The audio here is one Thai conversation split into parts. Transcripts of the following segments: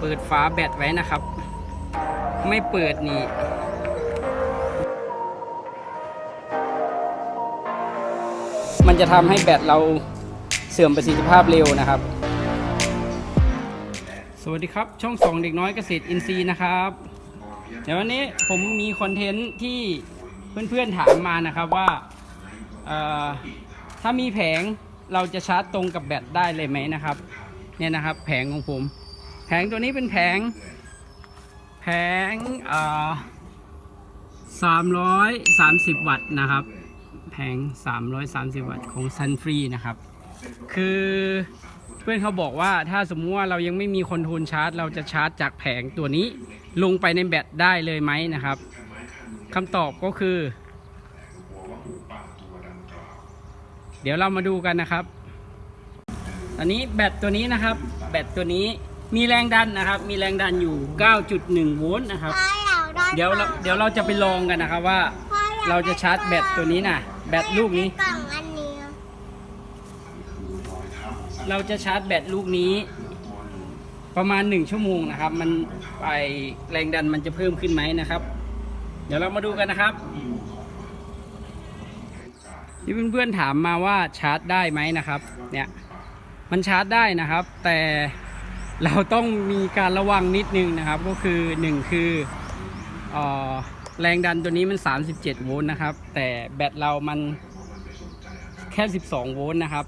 เปิดฝาแบตไว้นะครับ ไม่เปิดนี่มันจะทำให้แบตเราเสื่อมประสิทธิภาพเร็วนะครับ สวัสดีครับ ช่องสองเด็กน้อยเกษตรอินทรีย์นะครับ เดี๋ยววันนี้ผมมีคอนเทนต์ที่เพื่อนๆถามมานะครับว่า ถ้ามีแผงเราจะชาร์จตรงกับแบตได้เลยไหมนะครับ เนี่ยนะครับ แผงของผม แผงตัวนี้เป็นแผง แผงสามร้อยสามสิบวัตต์นะครับ แผง330วัตต์ของ Sun Free นะครับ คือเพื่อนเขาบอกว่าถ้าสมมติว่าเรายังไม่มีคอนโทรลชาร์จ เราจะชาร์จจากแผงตัวนี้ลงไปในแบตได้เลยไหมนะครับคำตอบก็คือ เดี๋ยวเรามาดูกันนะครับตอนนี้แบตตัวนี้นะครับ แบตตัวนี้ มีแรงดันนะครับ มีแรงดันอยู่ 9.1 โวลต์นะครับ เดี๋ยวเราเดี๋ยวเราจะไปลองกันนะครับว่า เราจะชาร์จแบตตัวนี้นะแบตลูกนี้กล่องอันนี้ เราจะชาร์จแบตลูกนี้ ประมาณ 1 ชั่วโมงนะครับ มันไปแรงดันมันจะเพิ่มขึ้นไหมนะครับ เดี๋ยวเรามาดูกันนะครับที่เพื่อนๆถามมาว่าชาร์จได้ไหมนะครับ เนี่ย มันชาร์จได้นะครับ แต่ เราต้องมีการระวังนิดนึงนะครับ ก็คือ1คือเอ่อแรงดันตัวนี้มัน 37 โวลต์นะครับ แต่แบตเรามันแค่ 12 โวลต์นะครับ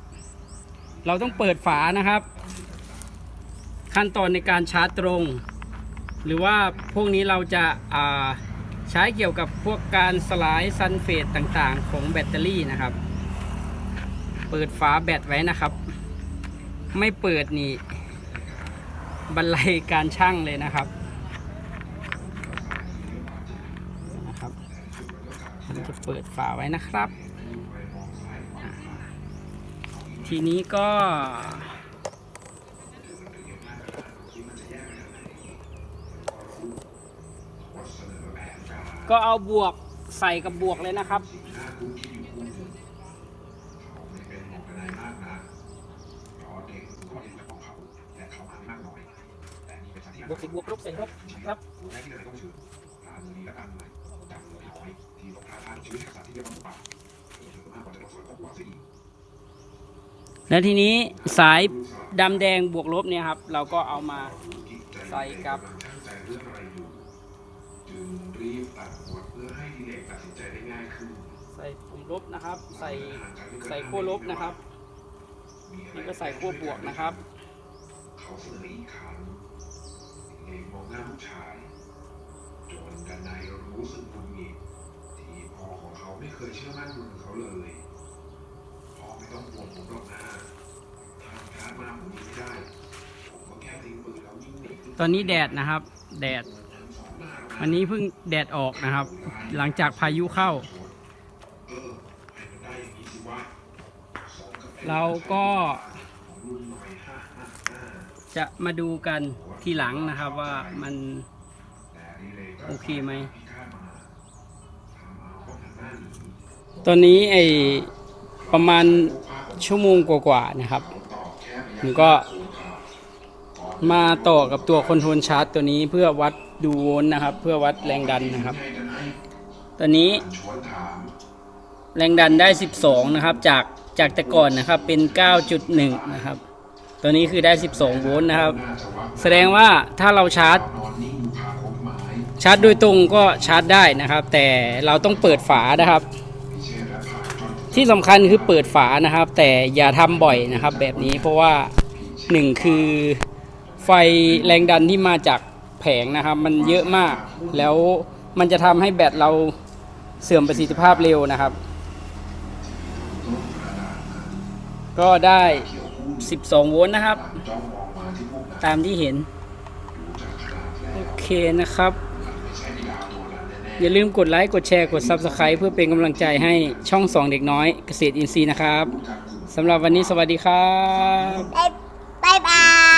เราต้องเปิดฝานะครับ ขั้นตอนในการชาร์จตรง หรือว่าพวกนี้เราจะาใช้เกี่ยวกับพวกการสลายซัลเฟตต่างๆ ของแบตเตอรี่นะครับ เปิดฝาแบตไว้นะครับ ไม่เปิดนี่ บรรลัยการช่างเลยนะครับนะครับผมจะเปิดฝาไว้นะครับ ทีนี้ก็ก็เอาบวกใส่กับบวกเลยนะครับ บวกสิบบวกลบใส่ลบครับแล้วทีนี้สายดำแดงบวกลบเนี่ยครับ เราก็เอามาใส่กับจึงรีบตัดบทเพื่อให้ดีเด็กตัดสินใจได้ง่ายขึ้นใส่ปุ่มลบนะครับ ใส่ใส่ขั้วลบนะครับนี่ก็ใส่ขั้วบวกนะครับเขาเสนออีกครั้ง เด็กมองหน้าลูกชาย จนกันนายรู้สึกหงุดหงิดที่พ่อของเขาไม่เคยเชื่อมั่นมือเขาเลยพ่อไม่ต้องห่วงผมหรอกนะถ้าพลาดมาผมยิงไม่ได้ ผมก็แค่ทิ้งปืนแล้วยิงหนีตอนนี้แดดนะครับ แดด วันนี้เพิ่งแดดออกนะครับ หลังจากพายุเข้า เออให้มันได้อย่างนี้สิวะสองกับเราก็ ของรุ่นหน่อยห้าห้าห้า จะมาดูกันทีหลังนะครับว่ามันโอเคไหม ตอนนี้ไอประมาณชั่วโมงกว่าๆนะครับ ผมก็มาต่อกับตัวคอนโทรลชาร์จตัวนี้เพื่อวัดดูโวลต์นะครับ เพื่อวัดแรงดันนะครับ ตอนนี้แรงดันได้ 12 นะครับ จากจากแต่ก่อนนะครับเป็น 9.1 นะครับ ตัวนี้คือได้ 12 โวลต์นะครับ แสดงว่าถ้าเราชาร์จ ชาร์จโดยตรงก็ชาร์จได้นะครับ แต่เราต้องเปิดฝานะครับ ที่สำคัญคือเปิดฝานะครับ แต่อย่าทำบ่อยนะครับ แบบนี้เพราะว่าหนึ่งคือไฟแรงดันที่มาจากแผงนะครับ มันเยอะมาก แล้วมันจะทำให้แบตเราเสื่อมประสิทธิภาพเร็วนะครับ ก็ได้ 12 โวลต์นะครับ ตามที่เห็น โอเคนะครับ อย่าลืมกดไลค์ กดแชร์ กด Subscribe เพื่อเป็นกำลังใจให้ช่อง2เด็กน้อยเกษตรอินทรีย์นะครับสำหรับวันนี้สวัสดีครับ บ๊ายบาย